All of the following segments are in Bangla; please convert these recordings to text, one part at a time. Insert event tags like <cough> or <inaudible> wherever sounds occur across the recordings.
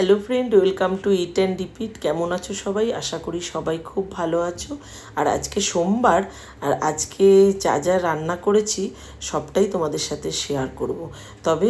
Hello friend welcome to eat and repeat কেমন আছো সবাই? আশা করি সবাই খুব ভালো আছো। আর আজকে সোমবার, আর আজকে যা যা রান্না করেছি, সবটাই তোমাদের সাথে শেয়ার করব। তবে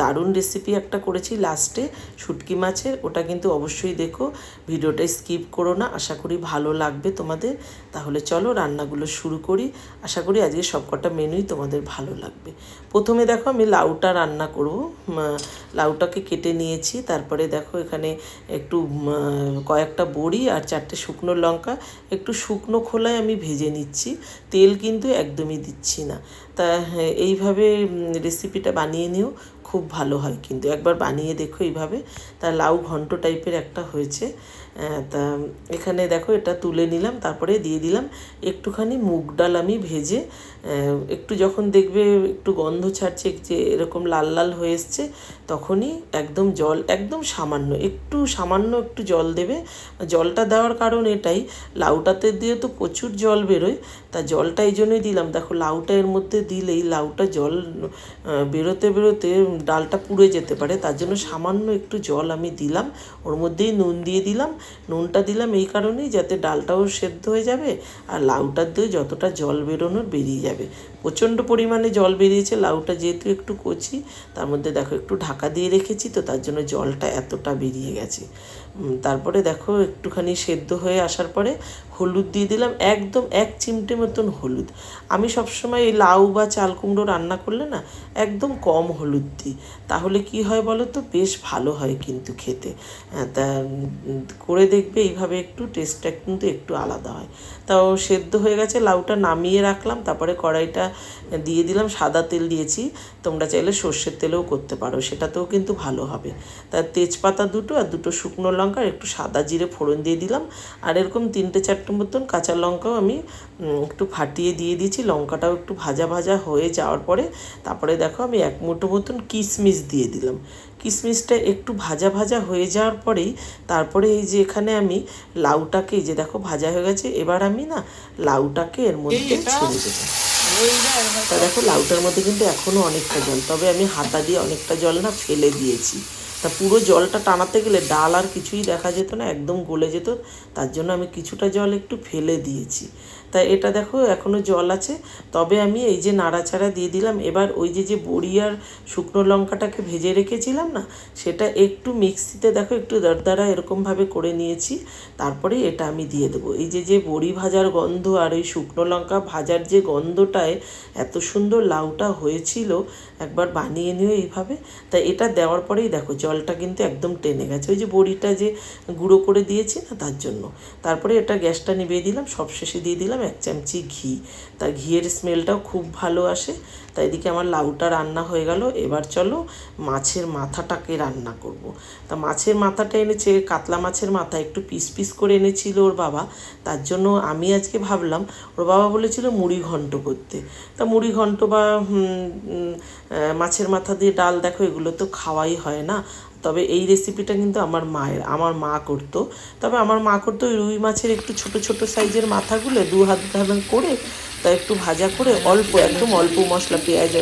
দারুণ রেসিপি একটা করেছি লাস্টে শুটকি মাছের। ওটা কিন্তু অবশ্যই দেখো, ভিডিওটা স্কিপ করো না। আশা করি ভালো লাগবে তোমাদের। তাহলে চলো রান্নাগুলো শুরু করি। আশা করি আজকে সবকটা মেনুই তোমাদের ভালো লাগবে। প্রথমে দেখো আমি লাউটা রান্না করব। লাউটাকে কেটে নিয়েছি, তারপরে দেখো এখানে একটু কয়েকটা বড়ি আর চারটে শুকনো লঙ্কা। একটু শুকনো খোলায় আমি ভেজে নিচ্ছি। তেল কিন্তু একদমই দিচ্ছি না। তা হ্যাঁ, এইভাবে রেসিপিটা বানিয়ে নিও। খুব ভালো হয়। কিন্তু একবার বানিয়ে দেখো এইভাবে। তা লাউ ঘন্ট টাইপের একটা হয়েছে। তা এখানে দেখো এটা তুলে নিলাম, তারপরে দিয়ে দিলাম একটুখানি মুগ ডাল আমি ভেজে। একটু যখন দেখবে একটু গন্ধ ছাড়ছে, যে এরকম লাল লাল হয়ে এসছে, তখনই একদম জল, একদম সামান্য, একটু সামান্য একটু জল দেবে। জলটা দেওয়ার কারণ এটাই, লাউটাতে দিয়ে তো প্রচুর জল বেরোয়। তা জলটা এই জন্যই দিলাম। দেখো লাউটা এর মধ্যে দিলেই লাউটা জল বেরোতে বেরোতে ডালটা পুড়ে যেতে পারে, তার জন্য সামান্য একটু জল আমি দিলাম, ওর মধ্যেই নুন দিয়ে দিলাম। নুনটা দিলাম এই কারণেই যাতে ডালটাও সেদ্ধ হয়ে যাবে আর লাউটার দিয়ে যতটা জল বেরোনোর বেরিয়ে যাবে। প্রচণ্ড পরিমাণে জল বেরিয়েছে লাউটা যেহেতু একটু কচি তার মধ্যে দেখো একটু ঢাকা দিয়ে রেখেছি তো তার জন্য জলটা এতটা বেরিয়ে গেছে। তারপরে দেখো একটুখানি সেদ্ধ হয়ে আসার পরে হলুদ দিয়ে দিলাম একদম এক চিমটে মতন হলুদ। আমি সবসময় এই লাউ বা চাল কুমড়ো রান্না করলে না একদম কম হলুদ দিই। তাহলে কি হয় বলো তো? বেশ ভালো হয় কিন্তু খেতে। হ্যাঁ, তা করে দেখবে এইভাবে একটু টেস্টটা কিন্তু একটু আলাদা হয়। তাও সেদ্ধ হয়ে গেছে লাউটা নামিয়ে রাখলাম তারপরে কড়াইটা দিয়ে দিলাম সাদা তেল দিয়েছি। তোমরা চাইলে সর্ষের তেলেও করতে পারো সেটাতেও কিন্তু ভালো হবে। তার তেজপাতা দুটো আর দুটো শুকনো লঙ্কা আর একটু সাদা জিরে ফোড়ন দিয়ে দিলাম। আর এরকম তিনটে চারটে মতন কাঁচা লঙ্কাও আমি একটু ফাটিয়ে দিয়ে দিয়েছি। লঙ্কাটাও একটু ভাজা ভাজা হয়ে যাওয়ার পরে তারপরে দেখো আমি এক মুঠো মতন কিশমিশ দিয়ে দিলাম। কিশমিশটা একটু ভাজা ভাজা হয়ে যাওয়ার পরেই তারপরে এই যে এখানে আমি লাউটাকে এই যে দেখো ভাজা হয়ে গেছে এবার আমি না লাউটাকে এর মধ্যে ছেড়ে দেবো। তা দেখো, লাউটার মধ্যে কিন্তু এখনও অনেকটা জল। তবে আমি হাতা দিয়ে অনেকটা জল না ফেলে দিয়েছি। তা পুরো জলটা টানাতে গেলে ডাল আর কিছুই দেখা যেত না, একদম গলে যেত। তার জন্য আমি কিছুটা জল একটু ফেলে দিয়েছি। তা এটা দেখো এখনও জল আছে। তবে আমি এই যে নাড়াচাড়া দিয়ে দিলাম, এবার ওই যে যে বড়ি আর শুকনো লঙ্কাটাকে ভেজে রেখেছিলাম না, সেটা একটু মিক্সিতে দেখো, একটু দরদারা এরকমভাবে করে নিয়েছি। তারপরে এটা আমি দিয়ে দেবো। এই যে যে বড়ি ভাজার গন্ধ আর ওই শুকনো লঙ্কা ভাজার যে গন্ধটায় এত সুন্দর লাউটা হয়েছিল, একবার বানিয়ে নিও এইভাবে। তা এটা দেওয়ার পরেই দেখো জলটা কিন্তু একদম টেনে গেছে। ওই যে বড়িটা যে গুঁড়ো করে দিয়েছি না, তার জন্য। তারপরে এটা গ্যাসটা নিভিয়ে দিলাম, সবশেষে দিয়ে দিলাম এক চামচি ঘি। তা ঘিয়ের স্মেলটাও খুব ভালো আসে। তাই এদিকে আমার লাউটা রান্না হয়ে গেল। এবার চলো মাছের মাথাটাকে রান্না করব। তা মাছের মাথাটা এনেছে, কাতলা মাছের মাথা একটু পিস পিস করে এনেছিল ওর বাবা। তার জন্য আমি আজকে ভাবলাম, ওর বাবা বলেছিল মুড়ি ঘন্ট করতে। তা মুড়ি ঘন্ট বা মাছের মাথা দিয়ে ডাল দেখো এগুলো তো খাওয়াই হয় না। তবে এই রেসিপিটা কিন্তু আমার মায়ের, আমার মা করতো। তবে আমার মা করতো ওই রুই মাছের একটু ছোট ছোট সাইজের মাথাগুলো দু হাত করে, তা একটু ভাজা করে অল্প, একদম অল্প মশলা, পেঁয়াজ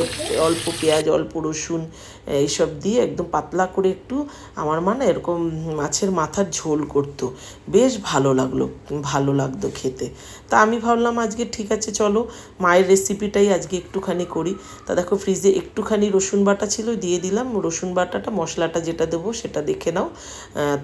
অল্প পেঁয়াজ, অল্প রসুন এইসব দিয়ে একদম পাতলা করে একটু আমার মা না এরকম মাছের মাথার ঝোল করতো। বেশ ভালো লাগল, ভালো লাগতো খেতে। তা আমি ভাবলাম আজকে ঠিক আছে, চলো মায়ের রেসিপিটাই আজকে একটুখানি করি। তা দেখো ফ্রিজে একটুখানি রসুন বাটা ছিল, দিয়ে দিলাম। রসুন বাটাটা, মশলাটা যেটা দেবো সেটা দেখে নাও।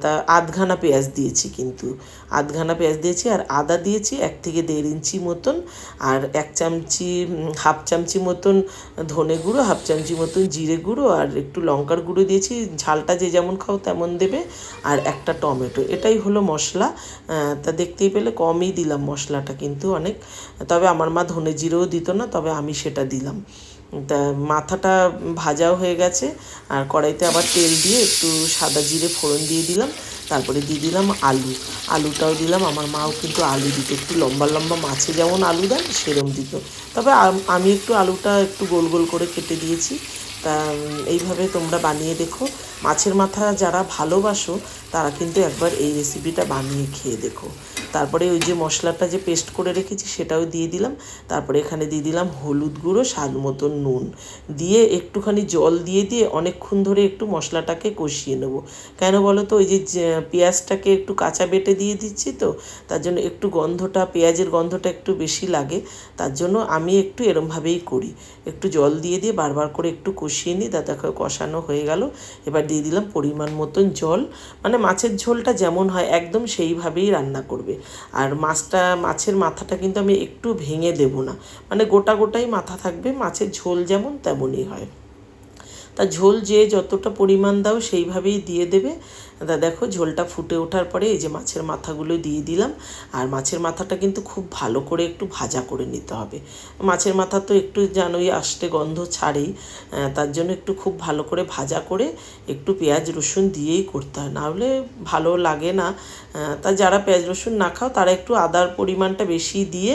তা আধখানা পেঁয়াজ দিয়েছি কিন্তু। আধখানা পেঁয়াজ দিয়েছি আর আদা দিয়েছি এক থেকে দেড় ইঞ্চি মতন। আর এক চামচি হাফ চামচি মতন ধনে গুঁড়ো, হাফ চামচি মতন জিরে গুঁড়ো আর একটু লঙ্কার গুঁড়ো দিয়েছি, ঝালটা যে যেমন খাও তেমন দেবে। আর একটা টমেটো, এটাই হলো মশলা। তা দেখতেই পেলে কমই দিলাম মশলাটা কিন্তু অনেক। তবে আমার মা ধনে জিরেও দিত না, তবে আমি সেটা দিলাম। তা মাথাটা ভাজাও হয়ে গেছে, আর কড়াইতে আবার তেল দিয়ে একটু সাদা জিরে ফোড়ন দিয়ে দিলাম। তারপরে দিয়ে দিলাম আলু। আলুটাও দিলাম, আমার মাও কিন্তু আলু দিত, একটু লম্বা লম্বা মাছে যেমন আলু দেন সেরম দিত। তবে আমি একটু আলুটা একটু গোল গোল করে কেটে দিয়েছি। তা এইভাবে তোমরা বানিয়ে দেখো। মাছের মাথা যারা ভালোবাসো তারা কিন্তু একবার এই রেসিপিটা বানিয়ে খেয়ে দেখো। তারপরে ওই যে মশলাটা যে পেস্ট করে রেখেছি সেটাও দিয়ে দিলাম। তারপরে এখানে দিয়ে দিলাম হলুদ গুঁড়ো, স্বাদ মতো নুন। দিয়ে একটুখানি জল দিয়ে দিয়ে অনেকক্ষণ ধরে একটু মশলাটাকে কষিয়ে নেব। কেন বলো তো? ওই যে পেঁয়াজটাকে একটু কাঁচা বেটে দিয়ে দিচ্ছি তো, তার জন্য একটু গন্ধটা, পেঁয়াজের গন্ধটা একটু বেশি লাগে। তার জন্য আমি একটু এরমভাবেই করি। একটু জল দিয়ে দিয়ে বারবার করে একটু কষিয়ে নিই। দাদা কষানো হয়ে গেল। এবার দিয়ে দিলাম পরিমাণ মতন জল। মানে মাছের ঝোলটা যেমন হয়, একদম সেইভাবেই রান্না করবে। আর মাছটা, মাছের মাথাটা কিন্তু আমি একটু ভেঙে দেব না। মানে গোটা গোটাই মাথা থাকবে, মাছের ঝোল যেমন তেমনই হয়। তা ঝোল যে যতটা পরিমাণ দাও সেইভাবেই দিয়ে দেবে। তা দেখো, ঝোলটা ফুটে ওঠার পরে এই যে মাছের মাথাগুলো দিয়ে দিলাম। আর মাছের মাথাটা কিন্তু খুব ভালো করে একটু ভাজা করে নিতে হবে। মাছের মাথা তো একটু জানোই আষ্টে গন্ধ ছাড়েই তার জন্য একটু খুব ভালো করে ভাজা করে একটু পেঁয়াজ রসুন দিয়েই করতে হয়। নাহলে ভালো লাগে না। তা যারা পেঁয়াজ রসুন না খাও, তারা একটু আদার পরিমাণটা বেশি দিয়ে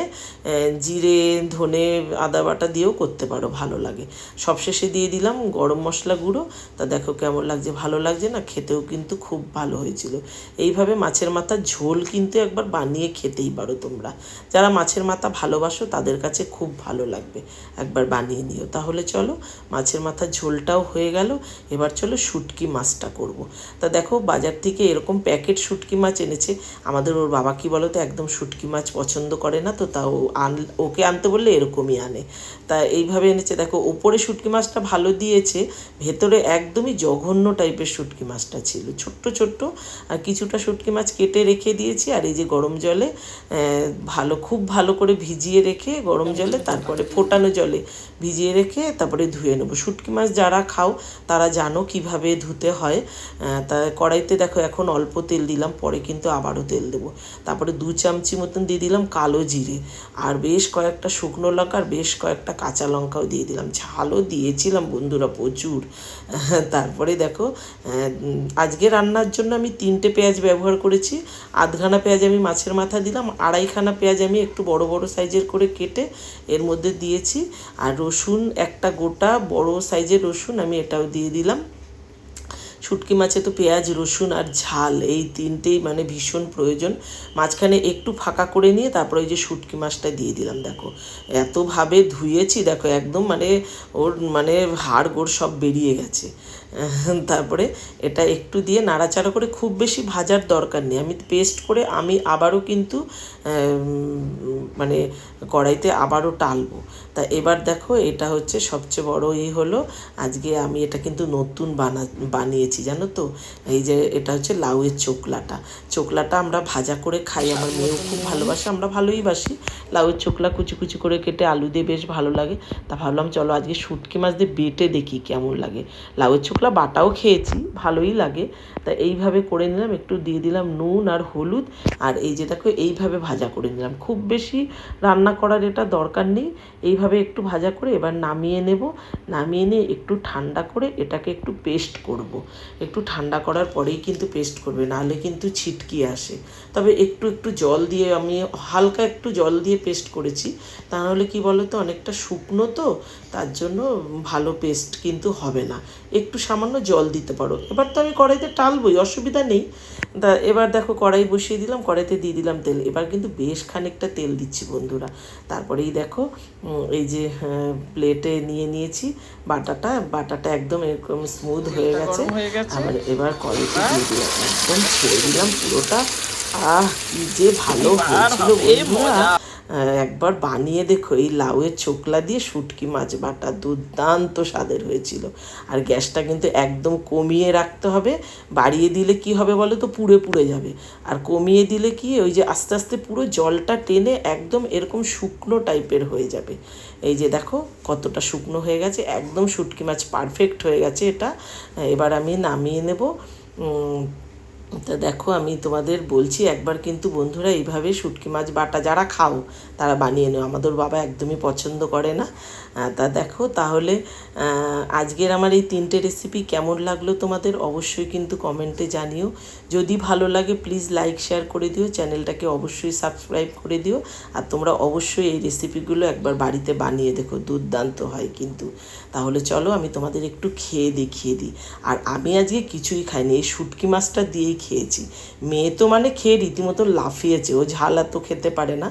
জিরে, ধনে, আদা বাটা দিয়েও করতে পারো, ভালো লাগে। সবশেষে দিয়ে দিলাম গরম মশলা গুঁড়ো। তা দেখো কেমন লাগছে, ভালো লাগছে না? খেতেও কিন্তু খুব ভালো হয়েছিল। এইভাবে মাছের মাথার ঝোল কিন্তু একবার বানিয়ে খেতেই পারো তোমরা। যারা মাছের মাথা ভালোবাসো, তাদের কাছে খুব ভালো লাগবে। একবার বানিয়ে নিও। তাহলে চলো, মাছের মাথার ঝোলটাও হয়ে গেল। এবার চলো শুটকি মাছটা করব। তা দেখো, বাজার থেকে এরকম প্যাকেট শুটকি মাছ এনেছে। আমাদের ওর বাবা কি বলো তো একদম শুটকি মাছ পছন্দ করে না তো, তাও আন, ওকে আনতে বললে এরকমই আনে। তা এইভাবে এনেছে। দেখো ওপরে শুটকি মাছটা ভালো দিয়েছে, ভেতরে একদমই জঘন্য টাইপের শুটকি মাছটা ছিল। ছোট্ট ছোট্ট ছোট্ট, আর কিছুটা শুটকি মাছ কেটে রেখে দিয়েছি, আর এই যে গরম জলে ভালো, খুব ভালো করে ভিজিয়ে রেখে গরম জলে তারপরে ফোটানো জলে ভিজিয়ে রেখে তারপরে ধুয়ে নেব। শুটকি মাছ যারা খাও, তারা জানো কীভাবে ধুতে হয়। তা কড়াইতে দেখো এখন অল্প তেল দিলাম, পরে কিন্তু আবারও তেল দেবো। তারপরে দু চামচি মতন দিয়ে দিলাম কালো জিরে, আর বেশ কয়েকটা শুকনো লঙ্কা, আর বেশ কয়েকটা কাঁচা লঙ্কাও দিয়ে দিলাম। ঝালও দিয়েছিলাম বন্ধুরা প্রচুর। তারপরে দেখো আজকে আজকে রান্নার জন্য আমি তিনটে পেঁয়াজ ব্যবহার করেছি। আধখানা পেঁয়াজ আমি মাছের মাথা দিলাম, আড়াইখানা পেঁয়াজ আমি একটু বড় বড় সাইজের করে কেটে এর মধ্যে দিয়েছি। আর রসুন একটা গোটা বড় সাইজের রসুন আমি এটাও দিয়ে দিলাম। শুটকি মাছে তো পেঁয়াজ, রসুন আর ঝাল, এই তিনটেই মানে ভীষণ প্রয়োজন। মাঝখানে একটু ফাঁকা করে নিয়ে তারপরে ওই যে শুটকি মাছটা দিয়ে দিলাম, দেখো। এতভাবে ধুয়েছি, দেখো, একদম মানে ওর মানে হাড় গোড় সব বেরিয়ে গেছে। <laughs> তারপরে এটা একটু দিয়ে নাড়াচাড়া করে খুব বেশি ভাজার দরকার নেই। আমি পেস্ট করে আমি আবারও কিন্তু মানে কড়াইতে আবারও টালবো। তা এবার দেখো, এটা হচ্ছে সবচেয়ে বড় ই হলো, আজকে আমি এটা কিন্তু নতুন বানা, বানিয়েছি, জানো তো? এই যে এটা হচ্ছে লাউয়ের চোকলাটা। চোকলাটা আমরা ভাজা করে খাই, আমার মেয়েও খুব ভালোবাসে, আমরা ভালোই বাসি। লাউয়ের চোকলা কুচি কুচি করে কেটে আলু দিয়ে বেশ ভালো লাগে। তা ভাবলাম চলো আজকে শুটকি মাছ দিয়ে বেটে দেখি কেমন লাগে। লাউয়ের চোকলা বাটাও খেয়েছি, ভালোই লাগে। তা এইভাবে করে নিলাম, একটু দিয়ে দিলাম নুন আর হলুদ, আর এই যে দেখো, এইভাবে ভাজা করে নিলাম। খুব বেশি রান্না করার এটা দরকার নেই। এইভাবে একটু ভাজা করে এবার নামিয়ে নেব। নামিয়ে নিয়ে একটু ঠান্ডা করে এটাকে একটু পেস্ট করব। একটু ঠান্ডা করার পরেই কিন্তু পেস্ট করবে, নাহলে কিন্তু ছিটকি আসে। তবে একটু একটু জল দিয়ে, আমি হালকা একটু জল দিয়ে পেস্ট করেছি। তা নাহলে কি বলো তো অনেকটা শুকনো তো, তার জন্য ভালো পেস্ট কিন্তু হবে না। একটু সামান্য জল দিতে পারো। এবার তো আমি কড়াইতে টালবই, অসুবিধা নেই। তা এবার দেখো কড়াই বসিয়ে দিলাম, কড়াইতে দিয়ে দিলাম তেল। এবার কিন্তু বেশ খানিকটা তেল দিচ্ছি বন্ধুরা। তারপরেই দেখো এই যে প্লেটে নিয়ে নিয়েছি। বাটাটা বাটাটা একদম এরকম স্মুথ হয়ে গেছে। আমার এবার কলেজে দিয়ে দিলাম। একদম ছেড়ে দিলাম পুরোটা। আহ কি যে ভালো হয়েছিল বন্ধুরা। একবার বানিয়ে দেখো, এই লাউয়ের ছোকলা দিয়ে শুটকি মাছ বাটা দুর্দান্ত স্বাদের হয়েছিল। আর গ্যাসটা কিন্তু একদম কমিয়ে রাখতে হবে, বাড়িয়ে দিলে কি হবে বলো তো? পুড়ে পুড়ে যাবে। আর কমিয়ে দিলে কি, ওই যে আস্তে আস্তে পুরো জলটা টেনে একদম এরকম শুকনো টাইপের হয়ে যাবে। এই যে দেখো, কতটা শুকনো হয়ে গেছে, একদম শুটকি মাছ পারফেক্ট হয়ে গেছে এটা। এবার আমি নামিয়ে নেব তা দেখো, আমি তোমাদের বলছি, একবার কিন্তু বন্ধুরা এইভাবে শুটকি মাছ বাটা যারা খাও, তারা বানিয়ে নেও। আমাদের বাবা একদমই পছন্দ করে না। তা দেখো, তাহলে আজকের আমার এই তিনটে রেসিপি কেমন লাগল তোমাদের অবশ্যই কিন্তু কমেন্টে জানিও। যদি ভালো লাগে প্লিজ লাইক শেয়ার করে দিও, চ্যানেলটাকে অবশ্যই সাবস্ক্রাইব করে দিও। আর তোমরা অবশ্যই এই রেসিপিগুলো একবার বাড়িতে বানিয়ে দেখো, দুর্দান্ত হয় কিন্তু। তাহলে চলো, আমি তোমাদের একটু খেয়ে দেখিয়ে দিই। আর আমি আজকে কিছুই খাইনি, এই শুটকি মাছটা দিয়েই খেয়েছি। মেয়ে তো মানে খেয়ে রীতিমতো লাফিয়েছে, ও ঝাল এত খেতে পারে না।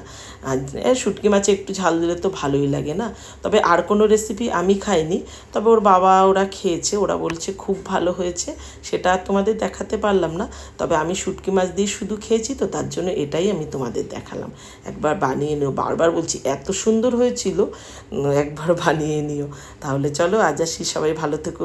আর শুটকি মাছে একটু ঝাল দিলে তো ভালোই লাগে না। তবে আর কোনো রেসিপি আমি খাইনি। তবে ওর বাবা ওরা খেয়েছে, ওরা বলছে খুব ভালো হয়েছে, সেটা তোমাদের দেখাতে পারলাম না। তবে আমি শুটকি মাছ দিয়ে শুধু খেয়েছি তো, তার জন্য এটাই আমি তোমাদের দেখালাম। একবার বানিয়ে নিও। বারবার বলছি, এত সুন্দর হয়েছিল, একবার বানিয়ে নিও। তাহলে চলো, আজ আসি। সবাই ভালো থেকো